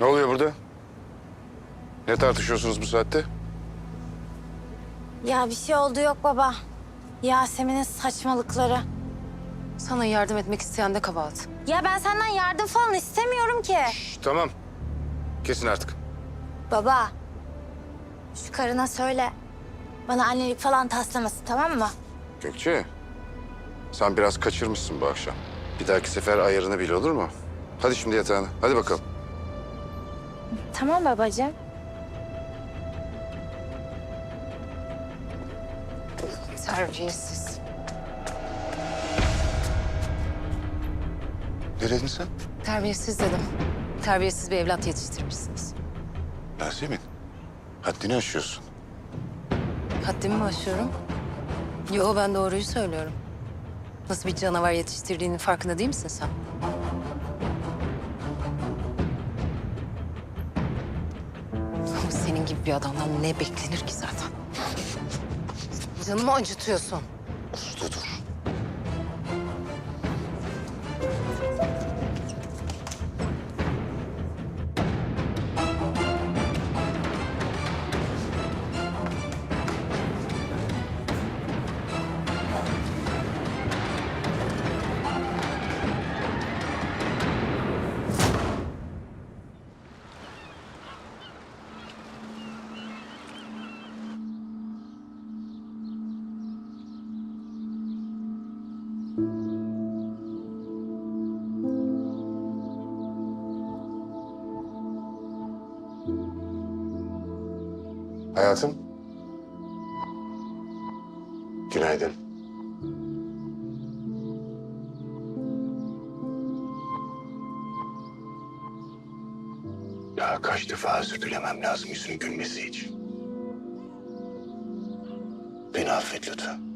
Ne oluyor burada? Ne tartışıyorsunuz bu saatte? Ya bir şey oldu yok baba. Yasemin'in saçmalıkları. Sana yardım etmek isteyen de kabahat. Ya ben senden yardım falan istemiyorum ki. Şş, tamam. Kesin artık. Baba, şu karına söyle. Bana annelik falan taslamasın tamam mı? Gökçe, sen biraz kaçırmışsın bu akşam. Bir dahaki sefer ayarını bil olur mu? Hadi şimdi yatağına. Hadi bakalım. Tamam babacığım. Terbiyesiz. Ne dedin sen? Terbiyesiz dedim. Terbiyesiz bir evlat yetiştirmişsiniz. Yasemin, haddini aşıyorsun. Haddimi mi aşıyorum? Yo ben doğruyu söylüyorum. Nasıl bir canavar yetiştirdiğinin farkında değil misin sen? Gibi bir adamdan ne beklenir ki zaten? Canımı acıtıyorsun. Hayatım. Günaydın. Daha kaç defa özür dilemem lazım yüzünün gülmesi için. Beni affet lütfen.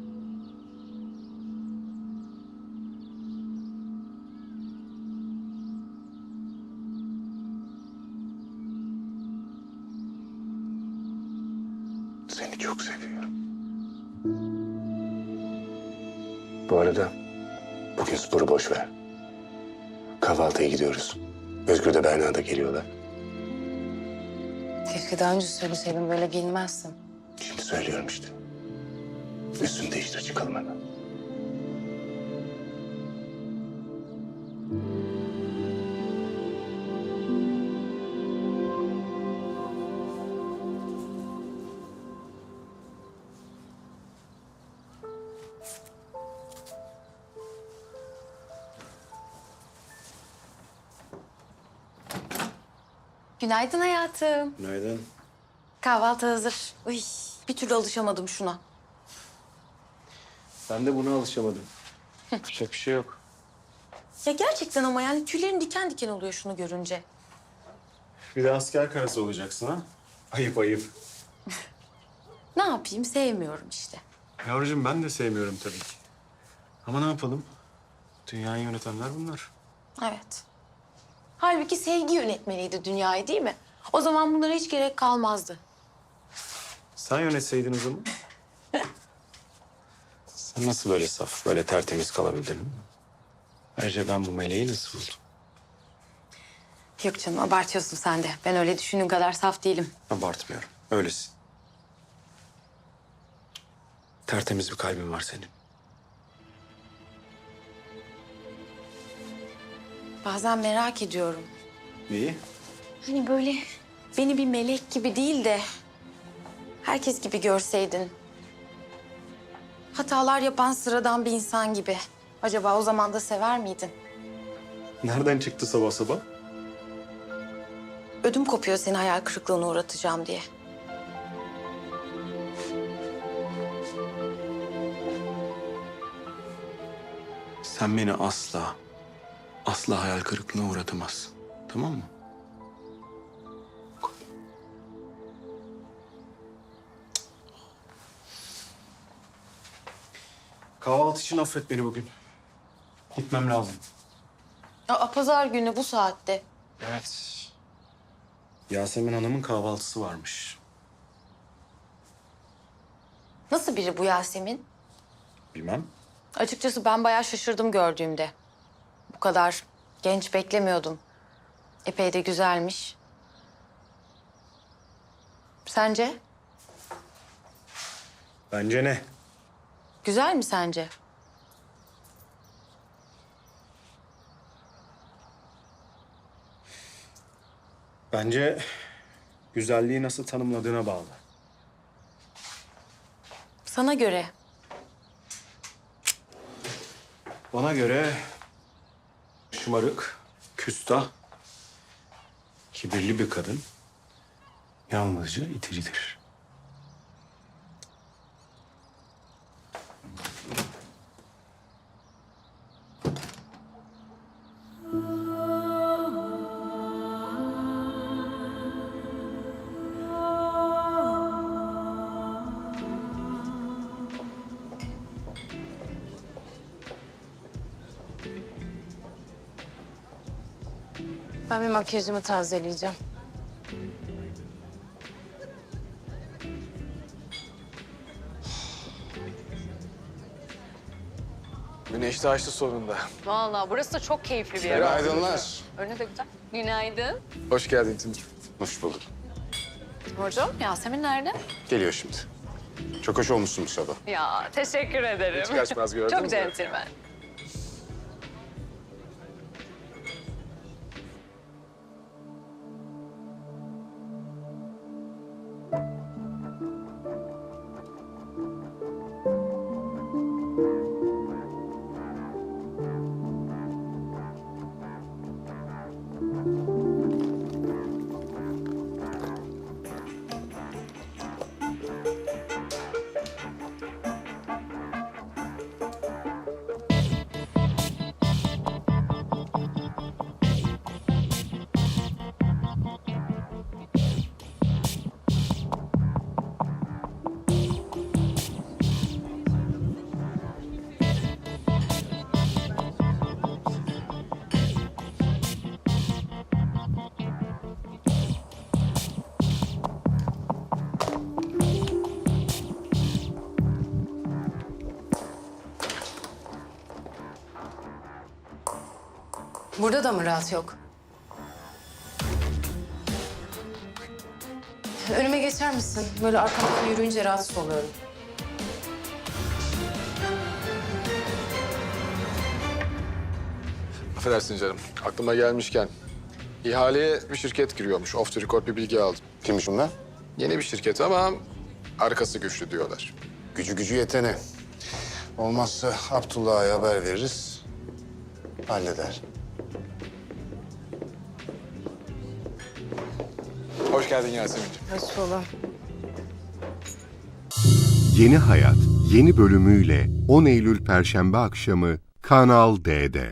Seni çok seviyorum. Bu arada bugün sporu boş ver. Kahvaltıya gidiyoruz. Özgür de Berna da geliyorlar. Keşke daha önce söyleseydin böyle giyinmezsin. Şimdi söylüyorum işte. Üstünü değiştir çıkalım hemen. Günaydın hayatım. Günaydın. Kahvaltı hazır. Uy, bir türlü alışamadım şuna. Ben de buna alışamadım. Yapacak bir şey yok. Ya gerçekten ama yani tüylerim diken diken oluyor şunu görünce. Bir de asker karısı olacaksın ha? Ayıp ayıp. Ne yapayım sevmiyorum işte. Yavrucuğum ben de sevmiyorum tabii ki. Ama ne yapalım? Dünyayı yönetenler bunlar. Evet. Halbuki sevgi yönetmeliydi dünyayı değil mi? O zaman bunlara hiç gerek kalmazdı. Sen yönetseydin o zaman. Sen nasıl böyle saf, böyle tertemiz kalabildin? Ayrıca ben bu meleği nasıl buldum? Yok canım abartıyorsun sen de. Ben öyle düşündüğün kadar saf değilim. Abartmıyorum. Öylesin. Tertemiz bir kalbin var senin. Bazen merak ediyorum. İyi. Hani böyle beni bir melek gibi değil de herkes gibi görseydin. Hatalar yapan sıradan bir insan gibi. Acaba o zaman da sever miydin? Nereden çıktı sabah sabah? Ödüm kopuyor seni hayal kırıklığına uğratacağım diye. Sen beni asla, asla hayal kırıklığına uğratamazsın. Tamam mı? Kahvaltı için affet beni bugün. Gitmem lazım. Aa, pazar günü bu saatte. Evet. Yasemin Hanım'ın kahvaltısı varmış. Nasıl biri bu Yasemin? Bilmem. Açıkçası ben bayağı şaşırdım gördüğümde. Kadar genç beklemiyordum. Epey de güzelmiş. Sence? Bence ne? Güzel mi sence? Bence güzelliği nasıl tanımladığına bağlı. Sana göre. Bana göre şımarık, küstah, kibirli bir kadın yalnızca iticidir. Ben bir makyajımı tazeleyeceğim. Güneş de açtı sonunda. Vallahi burası da çok keyifli bir yer. Günaydınlar. Önü de güzel. Günaydın. Hoş geldin Timur. Hoş bulduk. Hocam Yasemin nerede? Geliyor şimdi. Çok hoş olmuşsun bu sabah. Ya teşekkür ederim. Hiç kaçmaz gördün Çok mü? centilmen. Burada da mı rahat yok? Önüme geçer misin? Böyle arkamdan yürüyünce rahatsız oluyorum. Affedersin canım. Aklıma gelmişken. ihaleye bir şirket giriyormuş. Off the record bir bilgi aldım. Kimmiş bunlar? Yeni bir şirket ama arkası güçlü diyorlar. Gücü gücü yetene. Olmazsa Abdullah'a haber veririz. Halleder. Hoş geldin Yasemin'ciğim. Hoş buldum. Yeni Hayat yeni bölümüyle 10 Eylül Perşembe akşamı Kanal D'de.